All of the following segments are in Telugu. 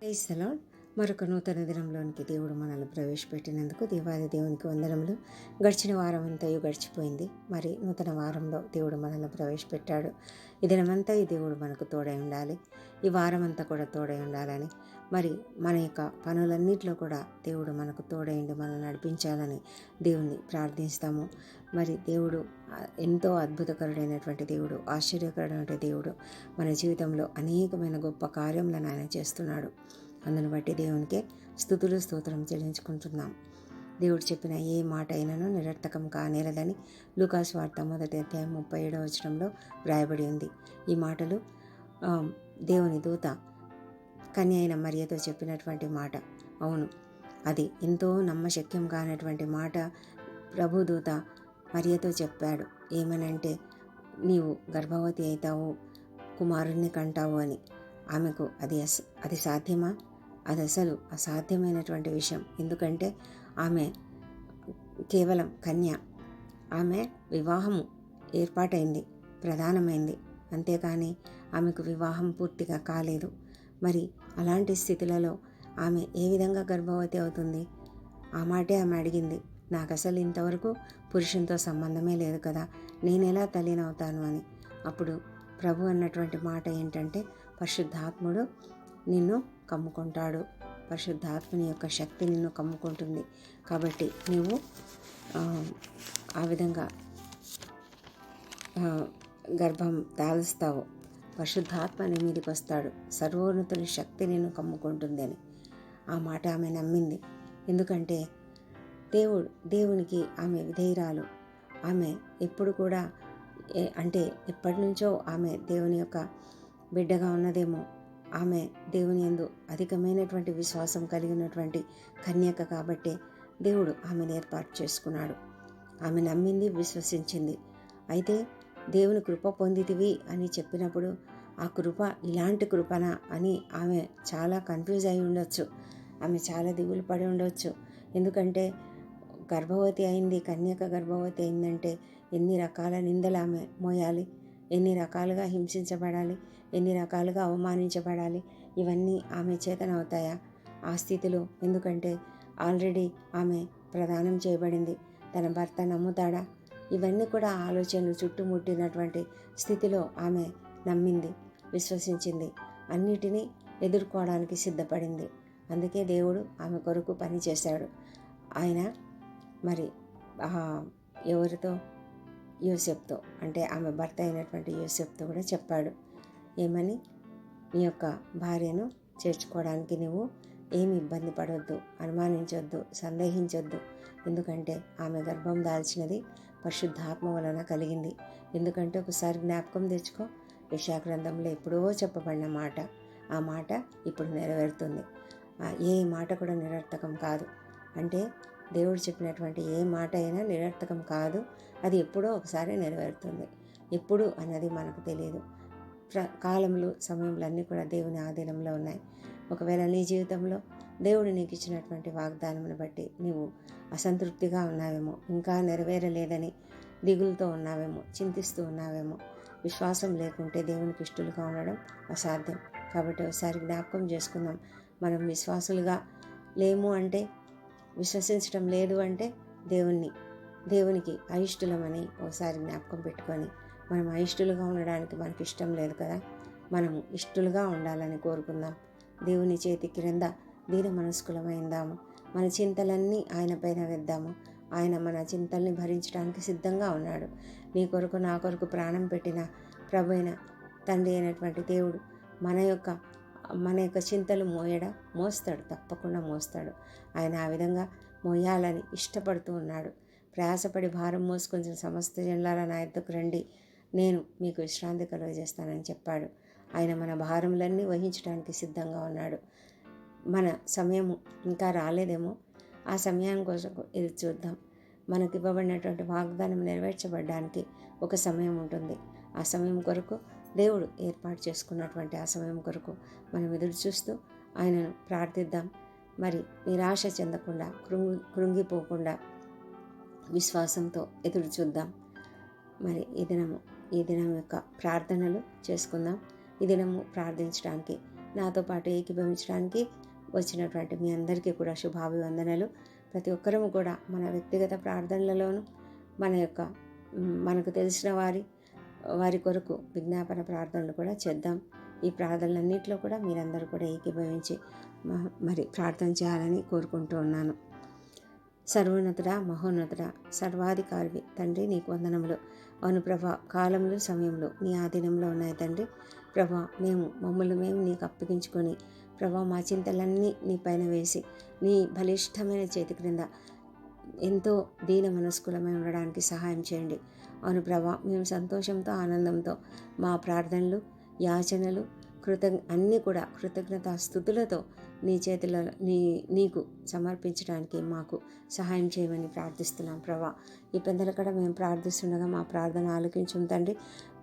క్రైస్తలో మరొక నూతన దినంలోనికి దేవుడు మనల్ని ప్రవేశపెట్టినందుకు దేవాది దేవునికి వందనములు. గడిచిన వారం అంతయు గడిచిపోయింది. మరి నూతన వారంలో దేవుడు మనల్ని ప్రవేశపెట్టాడు. ఈ దినమంతా ఈ దేవుడు మనకు తోడై ఉండాలి. ఈ వారం అంతా కూడా తోడై ఉండాలని మరి మన యొక్క పనులన్నింటిలో కూడా దేవుడు మనకు తోడైండి మనల్ని నడిపించాలని దేవుణ్ణి ప్రార్థిస్తాము. మరి దేవుడు ఎంతో అద్భుతకరుడైనటువంటి దేవుడు ఆశ్చర్యకరుడైన దేవుడు మన జీవితంలో అనేకమైన గొప్ప కార్యములను ఆయన చేస్తున్నాడు. అందును బట్టి దేవునికి స్థుతులు స్తోత్రం చెల్లించుకుంటున్నాం. దేవుడు చెప్పిన ఏ మాట అయినను నిరర్థకం కానేరదని లూకాస్ వార్త మొదటి అధ్యాయం ముప్పై ఏడవ వచనంలో వ్రాయబడి ఉంది. ఈ మాటలు దేవుని దూత కన్య అయిన మరియతో చెప్పినటువంటి మాట. అవును అది ఎంతో నమ్మశక్యం కానటువంటి మాట ప్రభుదూత మరియతో చెప్పాడు. ఏమనంటే నీవు గర్భవతి అవుతావు కుమారుణ్ణి కంటావు అని. ఆమెకు అది అస అది సాధ్యమా? అది అసలు అసాధ్యమైనటువంటి విషయం. ఎందుకంటే ఆమె కేవలం కన్య. ఆమె వివాహము ఏర్పాటైంది ప్రధానమైంది. అంతేకాని ఆమెకు వివాహం పూర్తిగా కాలేదు. మరి అలాంటి స్థితులలో ఆమె ఏ విధంగా గర్భవతి అవుతుంది? ఆ మాటే ఆమె అడిగింది. నాకు అసలు ఇంతవరకు పురుషునితో సంబంధమే లేదు కదా నేను ఎలా తల్లినవుతాను అని. అప్పుడు ప్రభు అన్నటువంటి మాట ఏంటంటే పరిశుద్ధాత్ముడు నిన్ను కమ్ముకుంటాడు. పరిశుద్ధాత్మని యొక్క శక్తి నిన్ను కమ్ముకుంటుంది. కాబట్టి నీవు ఆ, విధంగా గర్భం దాల్స్తావు. పరిశుద్ధాత్మ నీ మీదకి వస్తాడు. సర్వోన్నతుని శక్తి నేను కమ్ముకుంటుంది అని ఆ మాట ఆమె నమ్మింది. ఎందుకంటే దేవుడు దేవునికి ఆమె విధేయురాలు. ఆమె ఎప్పుడు కూడా అంటే ఎప్పటి నుంచో ఆమె దేవుని యొక్క బిడ్డగా ఉన్నదేమో. ఆమె దేవుని యందు అధికమైనటువంటి విశ్వాసం కలిగినటువంటి కన్యక కాబట్టే దేవుడు ఆమెను ఏర్పాటు చేసుకున్నాడు. ఆమె నమ్మింది విశ్వసించింది. అయితే దేవుని కృప పొందితివి అని చెప్పినప్పుడు ఆ కృప ఇలాంటి కృపనా అని ఆమె చాలా కన్ఫ్యూజ్ అయి ఉండొచ్చు. ఆమె చాలా దిగులు పడి ఉండొచ్చు. ఎందుకంటే గర్భవతి అయింది కన్యక గర్భవతి అయిందంటే ఎన్ని రకాల నిందలు ఆమె మోయాలి? ఎన్ని రకాలుగా హింసించబడాలి? ఎన్ని రకాలుగా అవమానించబడాలి? ఇవన్నీ ఆమె చేతనవుతాయా ఆ స్థితిలో ఎందుకంటే ఆల్రెడీ ఆమె ప్రదానం చేయబడింది. తన భర్త నమ్ముతాడా? ఇవన్నీ కూడా ఆలోచనలు చుట్టుముట్టినటువంటి స్థితిలో ఆమె నమ్మింది. విశ్వసించింది. అన్నిటినీ ఎదుర్కోవడానికి సిద్ధపడింది. అందుకే దేవుడు ఆమె కొరకు పనిచేశాడు ఆయన మరి ఆ ఎవరితో? యూసెఫ్తో అంటే ఆమె భర్త అయినటువంటి యూసెఫ్తో కూడా చెప్పాడు. ఏమని? నీ యొక్క భార్యను చేర్చుకోవడానికి నువ్వు ఏమి ఇబ్బంది పడవద్దు అనుమానించొద్దు సందేహించొద్దు. ఎందుకంటే ఆమె గర్భం దాల్చినది పరిశుద్ధాత్మ వలన కలిగింది. ఎందుకంటే ఒకసారి జ్ఞాపకం తెచ్చుకో యశాగ్రంథంలో ఎప్పుడో చెప్పబడిన మాట. ఆ మాట ఇప్పుడు నెరవేరుతుంది. ఏ మాట కూడా నిరర్థకం కాదు. అంటే దేవుడు చెప్పినటువంటి ఏ మాట అయినా నిరర్థకం కాదు. అది ఎప్పుడో ఒకసారి నెరవేరుతుంది. ఎప్పుడు అన్నది మనకు తెలియదు. ప్ర కాలములు సమయంలో అన్నీ కూడా దేవుని ఆధీనంలో ఉన్నాయి. ఒకవేళ నీ జీవితంలో దేవుడు నీకు ఇచ్చినటువంటి వాగ్దానమును బట్టి నీవు అసంతృప్తిగా ఉన్నావేమో ఇంకా నెరవేరలేదని దిగులుతో ఉన్నావేమో చింతిస్తూ ఉన్నావేమో విశ్వాసం లేకుంటే దేవునికి ఇష్టలుగా ఉండడం అసాధ్యం. కాబట్టి ఒకసారి జ్ఞాపకం చేసుకుందాం. మనం విశ్వాసులుగా లేము అంటే విశ్వసించడం లేదు అంటే దేవుణ్ణి దేవునికి అయిష్టులమని ఒకసారి జ్ఞాపకం పెట్టుకొని మనం అయిష్టులుగా ఉండడానికి మనకి ఇష్టం లేదు కదా మనము ఇష్టలుగా ఉండాలని కోరుకుందాం. దేవుని చేతి క్రింద దీన మనస్కులమైందాము. మన చింతలన్నీ ఆయన పైన వేద్దాము. ఆయన మన చింతల్ని భరించడానికి సిద్ధంగా ఉన్నాడు. నీ కొరకు నా కొరకు ప్రాణం పెట్టిన ప్రభు అయిన తండ్రి అయినటువంటి దేవుడు మన యొక్క మన యొక్క చింతలు మోయడా? మోస్తాడు తప్పకుండా మోస్తాడు. ఆయన ఆ విధంగా మోయాలని ఇష్టపడుతూ ఉన్నాడు. ప్రయాసపడి భారం మోసుకొని సమస్త జనులారా నా ఎద్దుకు రండి. నేను మీకు విశ్రాంతి కలుగజేస్తానని చెప్పాడు. ఆయన మన భారములన్నీ వహించడానికి సిద్ధంగా ఉన్నాడు. మన సమయము ఇంకా రాలేదేమో? ఆ సమయాన్ని కోసం ఎదురు చూద్దాం. మనకు ఇవ్వబడినటువంటి వాగ్దానం నెరవేర్చబడడానికి ఒక సమయం ఉంటుంది. ఆ సమయం కొరకు దేవుడు ఏర్పాటు చేసుకున్నటువంటి ఆ సమయం కొరకు మనం ఎదురు చూస్తూ ఆయనను ప్రార్థిద్దాం. మరి నిరాశ చెందకుండా కృంగి కృంగిపోకుండా విశ్వాసంతో ఎదురు చూద్దాం. మరి ఈ దినము ఈ దినం యొక్క ప్రార్థనలు చేసుకుందాం. ఈ దినము ప్రార్థించడానికి నాతో పాటు ఏకీభవించడానికి వచ్చినటువంటి మీ అందరికీ కూడా శుభాభివందనలు. ప్రతి ఒక్కరము కూడా మన వ్యక్తిగత ప్రార్థనలలోనూ మన యొక్క మనకు తెలిసిన వారి వారి కొరకు విజ్ఞాపన ప్రార్థనలు కూడా చేద్దాం. ఈ ప్రార్థనలన్నింటిలో కూడా మీరందరూ కూడా ఏకీభవించి మరి ప్రార్థన చేయాలని కోరుకుంటూ ఉన్నాను. సర్వోన్నతుడా మహోన్నతుడా సర్వాధికారివి తండ్రి నీకు వందనములు. అవును ప్రభా కాలములు సమయంలో నీ ఆధీనంలో ఉన్నాయి తండ్రి. ప్రభా మేము మమ్మల్ని మేము నీకు అప్పగించుకొని ప్రభా మా చింతలన్నీ నీ పైన వేసి నీ బలిష్టమైన చేతి క్రింద ఎంతో దీన మనస్కులమై ఉండడానికి సహాయం చేయండి. అవును ప్రభా మేము సంతోషంతో ఆనందంతో మా ప్రార్థనలు యాచనలు కృతజ్ఞ అన్నీ కూడా కృతజ్ఞత స్థుతులతో నీ చేతిలో నీ నీకు సమర్పించడానికి మాకు సహాయం చేయమని ప్రార్థిస్తున్నాం ప్రభా. ఈ పెద్దల కూడా మేము ప్రార్థిస్తుండగా మా ప్రార్థన ఆలకించుం తండ్రి.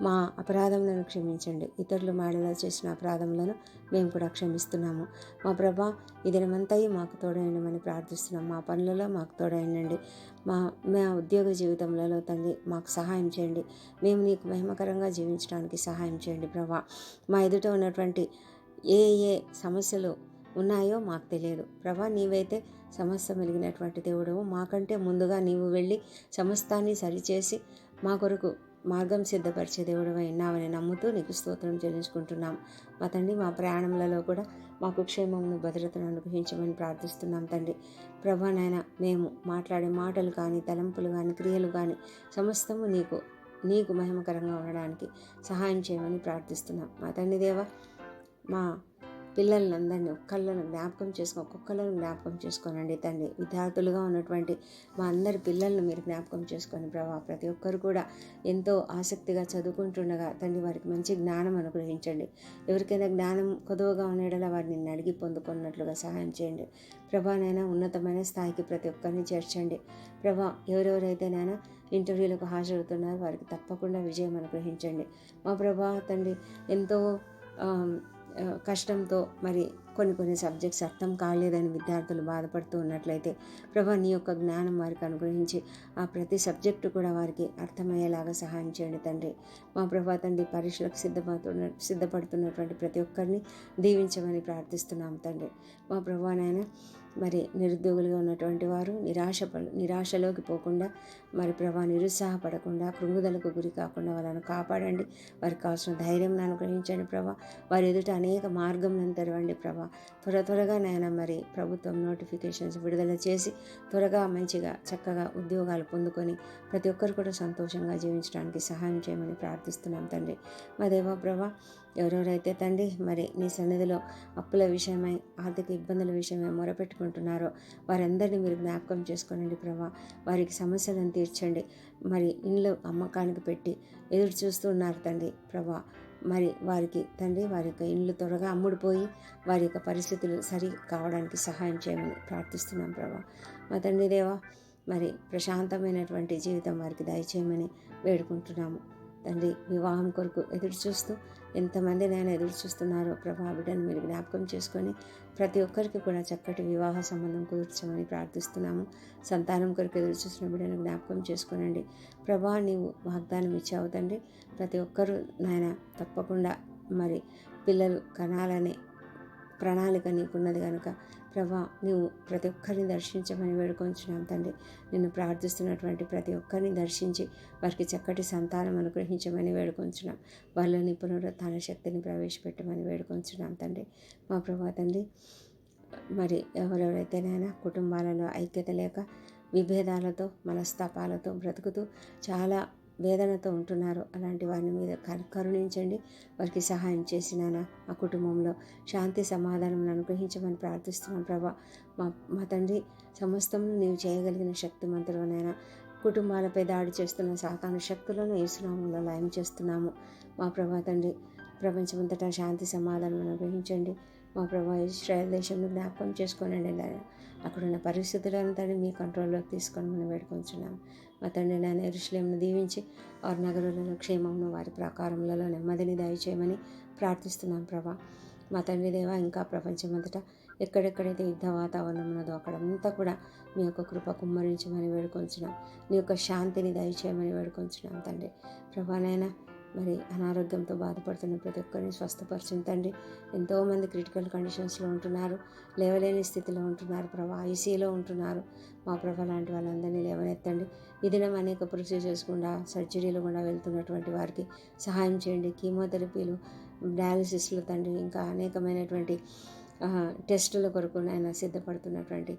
మా అపరాధములను క్షమించండి. ఇతరులు మాడలో చేసిన అపరాధములను మేము కూడా క్షమిస్తున్నాము. మా ప్రభా ఈ దినమంతయు మాకు తోడైనమని ప్రార్థిస్తున్నాం. మా పనులలో మాకు తోడైనండి. మా మా ఉద్యోగ జీవితంలో తండ్రి మాకు సహాయం చేయండి. మేము నీకు మహిమకరంగా జీవించడానికి సహాయం చేయండి ప్రభా. మా ఎదుట ఉన్నటువంటి ఏ ఏ సమస్యలు ఉన్నాయో మాకు తెలియదు. ప్రభా నీవైతే సమస్య మెలిగినటువంటి దేవుడవు. మాకంటే ముందుగా నీవు వెళ్ళి సమస్తాన్ని సరిచేసి మా కొరకు మార్గం సిద్ధపరిచే దేవుడవై ఉన్నావని నమ్ముతూ నీకు స్తోత్రం చెల్లించుకుంటున్నాం. మా తండ్రి మా ప్రయాణములలో కూడా మాకు క్షేమమును భద్రతను అనుగ్రహించమని ప్రార్థిస్తున్నాం తండ్రి. ప్రభా నాయన మేము మాట్లాడే మాటలు కానీ తలంపులు కానీ క్రియలు కానీ సమస్తము నీకు నీకు మహిమకరంగా ఉండడానికి సహాయం చేయమని ప్రార్థిస్తున్నాం. మా తండ్రి దేవ మా పిల్లలందరినీ ఒక్కళ్ళను జ్ఞాపకం చేసుకో ఒక్కొక్కళ్ళను జ్ఞాపకం చేసుకోనండి తండ్రి. విద్యార్థులుగా ఉన్నటువంటి మా అందరి పిల్లలను మీరు జ్ఞాపకం చేసుకొని ప్రభా. ప్రతి ఒక్కరు కూడా ఎంతో ఆసక్తిగా చదువుకుంటుండగా తండ్రి వారికి మంచి జ్ఞానం అనుగ్రహించండి. ఎవరికైనా జ్ఞానం కొదవగా ఉండేలా వారిని అడిగి పొందుకున్నట్లుగా సహాయం చేయండి. ప్రభానైనా ఉన్నతమైన స్థాయికి ప్రతి ఒక్కరిని చేర్చండి. ప్రభా ఎవరెవరైతే నైనా ఇంటర్వ్యూలకు హాజరవుతున్నారో వారికి తప్పకుండా విజయం అనుగ్రహించండి. మా ప్రభా తండ్రి ఎంతో కష్టంతో మరి కొన్ని కొన్ని సబ్జెక్ట్స్ అర్థం కాలేదని విద్యార్థులు బాధపడుతూ ఉన్నట్లయితే ప్రభా నీ యొక్క జ్ఞానం వారికి అనుగ్రహించి ఆ ప్రతి సబ్జెక్టు కూడా వారికి అర్థమయ్యేలాగా సహాయం చేయండి తండ్రి. మా ప్రభా తండ్రి పరీక్షలకు సిద్ధపడుతున్న సిద్ధపడుతున్నటువంటి ప్రతి ఒక్కరిని దీవించమని ప్రార్థిస్తున్నాం తండ్రి. మా ప్రభా నాయన మరి నిరుద్యోగులుగా ఉన్నటువంటి వారు నిరాశ నిరాశలోకి పోకుండా మరి ప్రభా నిరుత్సాహపడకుండా కృంగుదలకు గురి కాకుండా వాళ్ళను కాపాడండి. వారికి కావాల్సిన ధైర్యం అనుగ్రహించండి ప్రభా. వారి ఎదుట అనేక మార్గంను తెరవండి ప్రభా. త్వర త్వరగా నాయన మరి ప్రభుత్వం నోటిఫికేషన్స్ విడుదల చేసి త్వరగా మంచిగా చక్కగా ఉద్యోగాలు పొందుకొని ప్రతి ఒక్కరు కూడా సంతోషంగా జీవించడానికి సహాయం చేయమని ప్రార్థిస్తున్నాం తండ్రి. మా దేవా ప్రభా ఎవరెవరైతే తండ్రి మరి నీ సన్నిధిలో అప్పుల విషయమై ఆర్థిక ఇబ్బందుల విషయమై మొరపెట్టు మొరపెట్టుకుంటున్నారో వారందరినీ మీరు జ్ఞాపకం చేసుకోనండి ప్రభా. వారికి సమస్యలను తీర్చండి. మరి ఇండ్లు అమ్మకానికి పెట్టి ఎదురు చూస్తూ ఉన్నారు తండ్రి ప్రభా. మరి వారికి తండ్రి వారి యొక్క ఇండ్లు త్వరగా అమ్ముడుపోయి వారి యొక్క పరిస్థితులు సరి కావడానికి సహాయం చేయమని ప్రార్థిస్తున్నాం ప్రభా. మా తండ్రి దేవా మరి ప్రశాంతమైనటువంటి జీవితం వారికి దయచేయమని వేడుకుంటున్నాము. తండ్రి వివాహం కొరకు ఎదురు చూస్తూ ఎంతమంది నేను ఎదురు చూస్తున్నారో ప్రభా బిడ్డను మీరు జ్ఞాపకం చేసుకొని ప్రతి ఒక్కరికి కూడా చక్కటి వివాహ సంబంధం కుదుర్చమని ప్రార్థిస్తున్నాము. సంతానం కొరకు ఎదురు చూస్తున్న బిడ్డను జ్ఞాపకం చేసుకోనండి. ప్రభా నీవు వాగ్దానం ఇచ్చావు తండ్రి. ప్రతి ఒక్కరూ నాయన తప్పకుండా మరి పిల్లలు కనాలనే ప్రణాళిక నీకున్నది కనుక ప్రభా నువ్వు ప్రతి ఒక్కరిని దర్శించమని వేడుకొంచున్నాం తండ్రి. నిన్ను ప్రార్థిస్తున్నటువంటి ప్రతి ఒక్కరిని దర్శించి వారికి చక్కటి సంతానం అనుగ్రహించమని వేడుకొంచున్నాం. వాళ్ళని పునరుత్థాన శక్తిని ప్రవేశపెట్టమని వేడుకొంచున్నాం తండ్రి. మా ప్రభా తండ్రి మరి ఎవరెవరైతేనైనా కుటుంబాలలో ఐక్యత లేక విభేదాలతో మనస్తాపాలతో బ్రతుకుతూ చాలా వేదనతో ఉంటున్నారు. అలాంటి వారిని మీద కరుణించండి. వారికి సహాయం చేసినానా ఆ కుటుంబంలో శాంతి సమాధానం అనుగ్రహించమని ప్రార్థిస్తున్నాను ప్రభా. మా మా తండ్రి సమస్తమును నీవు చేయగలిగిన శక్తిమంతులనైనా కుటుంబాలపై దాడి చేస్తున్న సాతాను శక్తులను ఏసునామంలో లయం చేస్తున్నాము. మా ప్రభా తండ్రి ప్రపంచమంతటా శాంతి సమాధానం అనుగ్రహించండి. మా ప్రభా ఇస్రాయల్ దేశంలో జ్ఞాపకం చేసుకోనండి నాయన. అక్కడున్న పరిస్థితులను తండ్రి మీ కంట్రోల్లోకి తీసుకొని మనం వేడుకొంచున్నాం. మా తండ్రి నాయన ఎరుషులేమును దీవించి వారి నగరులలో క్షేమమును వారి ప్రాకారములలో నెమ్మదిని దయచేయమని ప్రార్థిస్తున్నాం ప్రభా. మా తండ్రి దేవ ఇంకా ప్రపంచమంతటా ఎక్కడెక్కడైతే యుద్ధ వాతావరణం ఉన్నదో అక్కడంతా కూడా మీ యొక్క కృప కుమ్మరించమని వేడుకొంచున్నాం. నీ యొక్క శాంతిని దయచేయమని వేడుకొంచున్నాం తండ్రి. ప్రభానైనా మరి అనారోగ్యంతో బాధపడుతున్న ప్రతి ఒక్కరిని స్వస్థపరచండి తండ్రి. ఎంతోమంది క్రిటికల్ కండిషన్స్లో ఉంటున్నారు లేవలేని స్థితిలో ఉంటున్నారు ప్రభా ఐసీలో ఉంటున్నారు. మా ప్రభా లాంటి వాళ్ళందరినీ లేవనెత్తండి. ఈ దినం అనేక ప్రొసీజర్స్ గుండా సర్జరీలు గుండా వెళ్తున్నటువంటి వారికి సహాయం చేయండి. కీమోథెరపీలు డయాలసిస్లు తండ్రి ఇంకా అనేకమైనటువంటి టెస్టుల కొరకు నాయన సిద్ధపడుతున్నటువంటి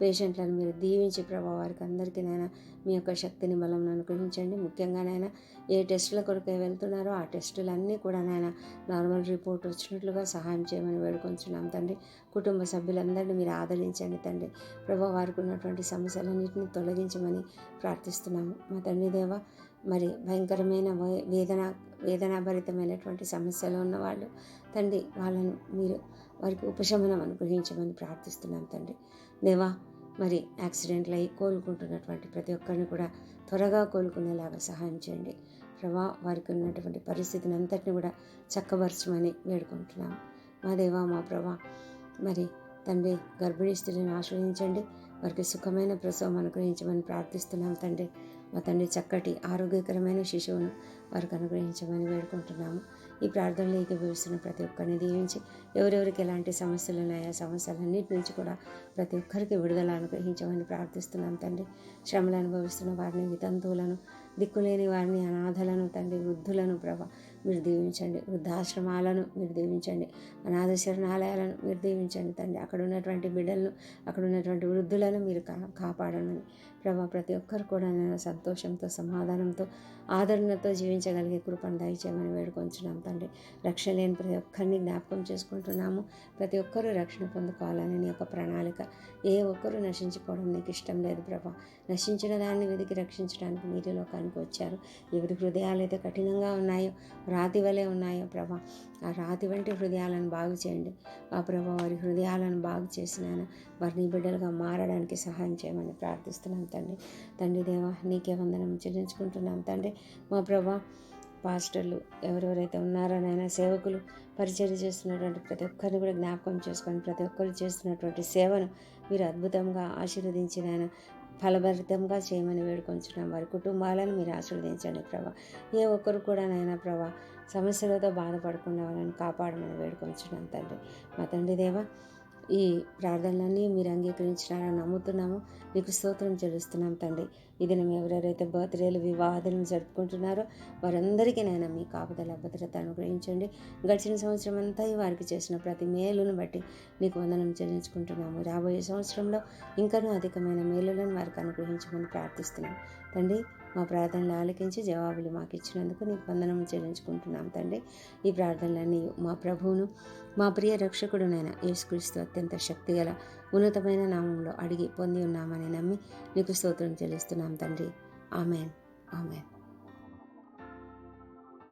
పేషెంట్లను మీరు దీవించి ప్రభావ వారికి అందరికీ నాయన. మీ యొక్క శక్తిని బలం అనుగ్రహించండి. ముఖ్యంగా నాయన ఏ టెస్టుల కొరకు వెళ్తున్నారో ఆ టెస్టులన్నీ కూడా నాయన నార్మల్ రిపోర్ట్ వచ్చినట్లుగా సహాయం చేయమని వేడుకొంచున్నాం తండ్రి. కుటుంబ సభ్యులందరినీ మీరు ఆదరించండి తండ్రి. ప్రభావ వారికి ఉన్నటువంటి సమస్యలన్నింటినీ తొలగించమని ప్రార్థిస్తున్నాము. మా తండ్రి దేవ మరి భయంకరమైన వేదన వేదనాభరితమైనటువంటి సమస్యలు ఉన్నవాళ్ళు తండ్రి వాళ్ళను మీరు వారికి ఉపశమనం అనుగ్రహించమని ప్రార్థిస్తున్నాం తండ్రి. దేవా మరి యాక్సిడెంట్లు అయ్యి కోలుకుంటున్నటువంటి ప్రతి ఒక్కరిని కూడా త్వరగా కోలుకునేలాగా సహాయం చేయండి. ప్రభా వారికి ఉన్నటువంటి పరిస్థితిని అంతటిని కూడా చక్కబరచమని వేడుకుంటున్నాము మా దేవా మా ప్రభా మరి తండ్రి గర్భిణీ స్త్రీని ఆశ్రయించండి. వారికి సుఖమైన ప్రసవం అనుగ్రహించమని ప్రార్థిస్తున్నాం తండ్రి. మా తండ్రి చక్కటి ఆరోగ్యకరమైన శిశువును వారికి అనుగ్రహించమని వేడుకుంటున్నాము. ఈ ప్రార్థనలు ఏకీభవిస్తున్న ప్రతి ఒక్కరిని దీవించి ఎవరెవరికి ఎలాంటి సమస్యలు ఉన్నాయో సమస్యలన్నిటి నుంచి కూడా ప్రతి ఒక్కరికి విడుదల అనుగ్రహించమని ప్రార్థిస్తున్నాం తండ్రి. శ్రమలు అనుభవిస్తున్న వారిని వితంతువులను దిక్కులేని వారిని అనాథలను తండ్రి వృద్ధులను ప్రభా మీరు దీవించండి. వృద్ధాశ్రమాలను మీరు దీవించండి. అనాథ శరణాలయాలను మీరు దీవించండి తండ్రి. అక్కడ ఉన్నటువంటి బిడ్డలను అక్కడ ఉన్నటువంటి వృద్ధులను మీరు కా కాపాడనని ప్రభా ప్రతి ఒక్కరు కూడా నేను సంతోషంతో సమాధానంతో ఆదరణతో జీవించగలిగే కృపను దయచేయమని వేడుకొంచున్నాం తండ్రి. రక్షణ లేని ప్రతి ఒక్కరిని జ్ఞాపకం చేసుకుంటున్నాము. ప్రతి ఒక్కరూ రక్షణ పొందుకోవాలని నీ యొక్క ప్రణాళిక. ఏ ఒక్కరూ నశించుకోవడం నీకు ఇష్టం లేదు ప్రభా. నశించిన దాన్ని వెతికి రక్షించడానికి మీరు లోకానికి వచ్చారు. ఎవరి హృదయాలు అయితే కఠినంగా ఉన్నాయో రాతి వలె ఉన్నాయో ప్రభా. ఆ రాతి వంటి హృదయాలను బాగు చేయండి. ఆ ప్రభా వారి హృదయాలను బాగు చేసినాను వారిని బిడ్డలుగా మారడానికి సహాయం చేయమని ప్రార్థిస్తున్నాం తండ్రి. తండ్రి దేవ నీకే వందనం చెల్లించుకుంటున్నాం తండ్రి. మా ప్రభా పాస్టర్లు ఎవరెవరైతే ఉన్నారో నాయన సేవకులు పరిచయం చేస్తున్నటువంటి ప్రతి ఒక్కరిని కూడా జ్ఞాపకం చేసుకొని ప్రతి ఒక్కరు చేస్తున్నటువంటి సేవను మీరు అద్భుతంగా ఆశీర్వదించినాయన. ఫలభరితంగా చేయమని వేడుకొంచున్నాం. వారి కుటుంబాలను మీరు ఆశీర్వదించండి ప్రభా. ఏ ఒక్కరు కూడా నైనా ప్రభా సమస్యలతో బాధపడకుండా వాళ్ళని కాపాడమని వేడుకొంచున్నాం తండ్రి. మా తండ్రి దేవ ఈ ప్రార్థనలన్నీ మీరు అంగీకరించినారని నమ్ముతున్నాము. మీకు స్తోత్రం చెల్లిస్తున్నాం తండ్రి. ఇది మేము ఎవరెవరైతే బర్త్డేలు వివాహాలను జరుపుకుంటున్నారో వారందరికీ నేను మీ కాపుదల భద్రత అనుగ్రహించండి. గడిచిన సంవత్సరం అంతా వారికి చేసిన ప్రతి మేలును బట్టి నీకు వందనం చెల్లించుకుంటున్నాము. రాబోయే సంవత్సరంలో ఇంకనూ అధికమైన మేలులను వారికి అనుగ్రహించమని ప్రార్థిస్తున్నాం. తండ్రి మా ప్రార్థనలు ఆలకించి జవాబులు మాకు ఇచ్చినందుకు నీకు వందనం చెల్లించుకుంటున్నాం తండ్రి. ఈ ప్రార్థనలన్నీ మా ప్రభువును మా ప్రియ రక్షకుడునైన యేసుక్రీస్తు అత్యంత శక్తిగల ఉన్నతమైన నామంలో అడిగి పొంది ఉన్నామని నమ్మి నీకు స్తోత్రం చెల్లిస్తున్నాం తండ్రి. ఆమెన్. ఆమెన్.